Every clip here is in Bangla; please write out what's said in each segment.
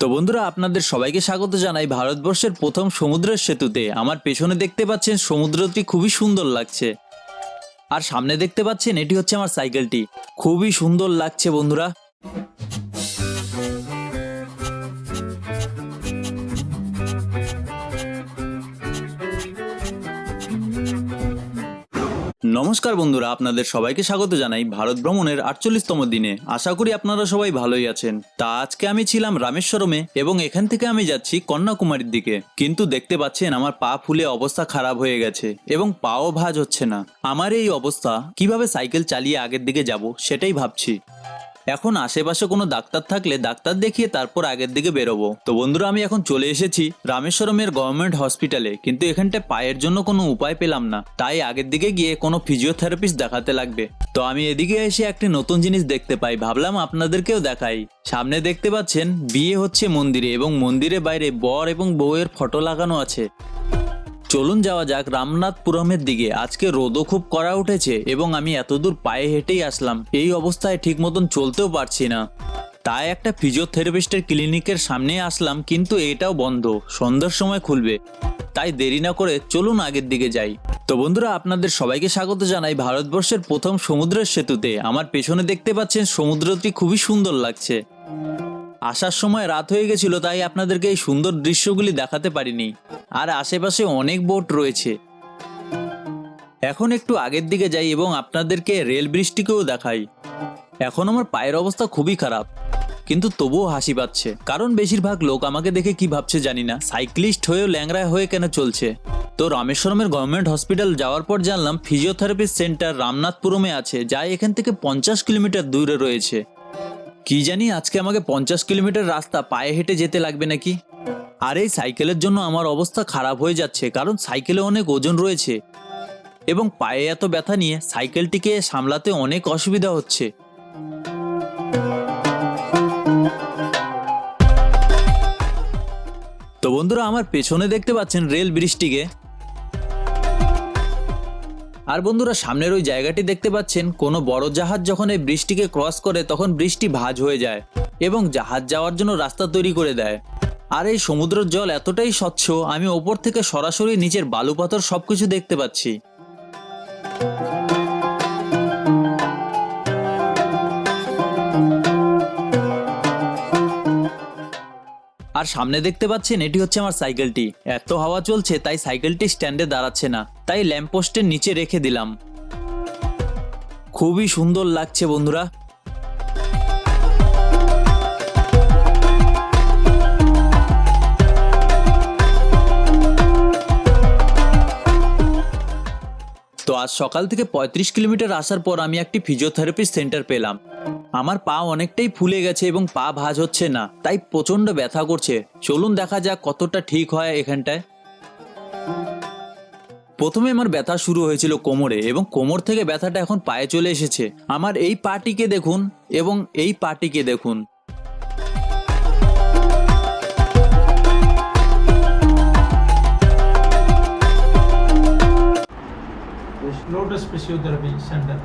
তো বন্ধুরা, আপনাদের সবাইকে স্বাগত জানাই ভারতবর্ষের প্রথম সমুদ্রের সেতুতে। আমার পেছনে দেখতে পাচ্ছেন সমুদ্রটি খুবই সুন্দর লাগছে। আর সামনে দেখতে পাচ্ছেন এটি হচ্ছে আমার সাইকেলটি। খুবই সুন্দর লাগছে বন্ধুরা। নমস্কার বন্ধুরা, আপনাদের সবাইকে স্বাগত জানাই ভারত ভ্রমণের আটচল্লিশতম দিনে। আশা করি আপনারা সবাই ভালোই আছেন। তা আজকে আমি ছিলাম রামেশ্বরমে এবং এখান থেকে আমি যাচ্ছি কন্যাকুমারীর দিকে। কিন্তু দেখতে পাচ্ছেন আমার পা ফুলে অবস্থা খারাপ হয়ে গেছে এবং পাও ভাজ হচ্ছে না। আমার এই অবস্থা, কীভাবে সাইকেল চালিয়ে আগের দিকে যাব সেটাই ভাবছি। এখন আশেপাশে কোনো ডাক্তার থাকলে ডাক্তার দেখিয়ে তারপর আগের দিকে বেরোবো। তো বন্ধুরা, আমি এখন চলে এসেছি রামেশ্বরমের গভর্নমেন্ট হসপিটালে কিন্তু এখানটা পায়ের জন্য কোনো উপায় পেলাম না। তাই আগের দিকে গিয়ে কোনো ফিজিওথেরাপিস্ট দেখাতে লাগবে। তো আমি এদিকে এসে একটি নতুন জিনিস দেখতে পাই, ভাবলাম আপনাদেরকেও দেখাই। সামনে দেখতে পাচ্ছেন, বিয়ে হচ্ছে মন্দিরে এবং মন্দিরের বাইরে বর এবং বউয়ের ফটো লাগানো আছে। চলুন যাওয়া যাক রামনাথপুরমের দিকে। আজকে রোদও খুব করা উঠেছে এবং আমি এতদূর পায়ে হেঁটেই আসলাম। এই অবস্থায় ঠিক মতন চলতেও পারছি না। তাই একটা ফিজিওথেরাপিস্টের ক্লিনিকের সামনে আসলাম, কিন্তু এটাও বন্ধ। সন্ধ্যার সময় খুলবে। তাই দেরি না করে চলুন আগের দিকে যাই। তো বন্ধুরা, আপনাদের সবাইকে স্বাগত জানাই ভারতবর্ষের প্রথম সমুদ্রের সেতুতে। আমার পেছনে দেখতে পাচ্ছেন সমুদ্রটি খুবই সুন্দর লাগছে। আসার সময় রাত হয়ে গেছিল, তাই আপনাদেরকে এই সুন্দর দৃশ্যগুলি দেখাতে পারিনি। আর আশেপাশে অনেক বোট রয়েছে। এখন একটু আগের দিকে যাই এবং আপনাদেরকে রেল ব্রিজটিকেও দেখাই। এখন আমার পায়ের অবস্থা খুবই খারাপ, কিন্তু তবুও হাসি পাচ্ছে। কারণ বেশিরভাগ লোক আমাকে দেখে কি ভাবছে জানি না, সাইক্লিস্ট হয়েও ল্যাংড়া হয়ে কেন চলছে? তো রামেশ্বরমের গভর্নমেন্ট হসপিটাল যাওয়ার পর জানলাম, ফিজিওথেরাপি সেন্টার রামনাথপুরমে আছে, যা এখান থেকে পঞ্চাশ কিলোমিটার দূরে রয়েছে। কি জানি আজকে আমাকে পঞ্চাশ কিলোমিটার রাস্তা পায়ে হেঁটে যেতে লাগবে নাকি? আর এই সাইকেলের জন্য আমার অবস্থা খারাপ হয়ে যাচ্ছে, কারণ সাইকেলে অনেক ওজন রয়েছে। এবং পায়ে এত ব্যথা নিয়ে সাইকেলটিকে সামলাতে অনেক অসুবিধা হচ্ছে। তো বন্ধুরা, আমার পেছনে দেখতে পাচ্ছেন রেল ব্রিজটিকে। আর বন্ধুরা, সামনের ওই জায়গাটি দেখতে পাচ্ছেন, কোনো বড় জাহাজ যখন এই বৃষ্টিকে ক্রস করে, তখন বৃষ্টি ভাজ হয়ে যায় এবং জাহাজ যাওয়ার জন্য রাস্তা তৈরি করে দেয়। আর এই সমুদ্রের জল এতটাই স্বচ্ছ, আমি ওপর থেকে সরাসরি নিচের বালুপাথর সবকিছু দেখতে পাচ্ছি। আর সামনে দেখতে পাচ্ছেন, এটি হচ্ছে আমার সাইকেলটি। এত হাওয়া চলছে, তাই সাইকেলটি স্ট্যান্ডে দাঁড়াচ্ছে না। তাই ল্যাম্পপোস্টের নিচে রেখে দিলাম। খুবই সুন্দর লাগছে, বন্ধুরা। তো আজ সকাল থেকে পঁয়ত্রিশ কিলোমিটার আসার পর আমি একটি ফিজিওথেরাপি সেন্টার পেলাম। আমার পা অনেকটাই ফুলে গেছে এবং পা ভাঁজ হচ্ছে না, তাই প্রচণ্ড ব্যথা করছে। চলুন দেখা যাক কতটা ঠিক হয় এখানটায়। প্রথমে আমার ব্যথা শুরু হয়েছিল কোমরে এবং কোমর থেকে ব্যথাটা এখন পায়ে চলে এসেছে। আমার এই পাটিকে দেখুন এবং এই পাটিকে দেখুন। Physiotherapy centre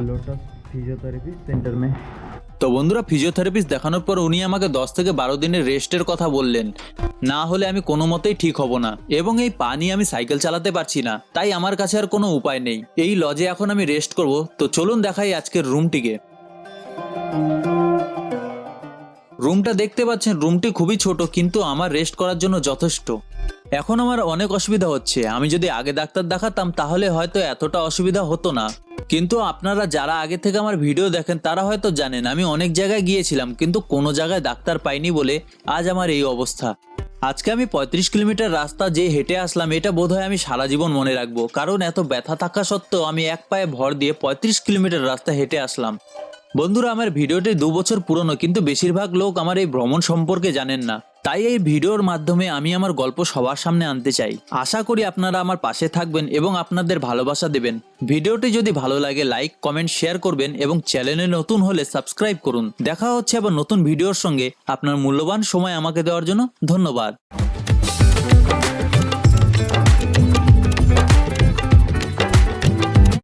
Lotus physiotherapy centre মে তো বন্ধুরা ফিজিওথেরাপিস্ট দেখানোর পর উনি আমাকে দশ থেকে বারো দিনের রেস্টের কথা বললেন। না হলে আমি কোনো মতেই ঠিক হব না। এবং এই পা নিয়ে আমি সাইকেল চালাতে পারছি না। তাই আমার কাছে আর কোনো উপায় নেই। এই লজে এখন আমি রেস্ট করব। তো চলুন দেখাই আজকের রুমটিকে রুমটা দেখতে পাচ্ছেন রুমটি খুবই ছোট কিন্তু আমার রেস্ট করার জন্য যথেষ্ট। এখন আমার অনেক অসুবিধা হচ্ছে। আমি যদি আগে ডাক্তার দেখাতাম, তাহলে হয়তো এতটা অসুবিধা হতো না। কিন্তু আপনারা যারা আগে থেকে আমার ভিডিও দেখেন, তারা হয়তো জানেন, আমি অনেক জায়গায় গিয়েছিলাম, কিন্তু কোনো জায়গায় ডাক্তার পাইনি বলে আজ আমার এই অবস্থা। আজকে আমি পঁয়ত্রিশ কিলোমিটার রাস্তা যে হেঁটে আসলাম, এটা বোধহয় আমি সারা জীবন মনে রাখব। কারণ এত ব্যথা থাকা সত্ত্বেও আমি এক পায়ে ভর দিয়ে পঁয়ত্রিশ কিলোমিটার রাস্তা হেঁটে আসলাম। বন্ধুরা, আমার ভিডিওটি দু বছর পুরনো, কিন্তু বেশিরভাগ লোক আমার এই ভ্রমণ সম্পর্কে জানেন না। তাই এই ভিডিওর মাধ্যমে আমি আমার গল্প সবার সামনে আনতে চাই। আশা করি আপনারা আমার পাশে থাকবেন এবং আপনাদের ভালোবাসা দেবেন। ভিডিওটি যদি ভালো লাগে, লাইক, কমেন্ট, শেয়ার করবেন এবং চ্যানেলে নতুন হলে সাবস্ক্রাইব করুন। দেখা হচ্ছে আবার নতুন ভিডিওর সঙ্গে। আপনার মূল্যবান সময় আমাকে দেওয়ার জন্য ধন্যবাদ।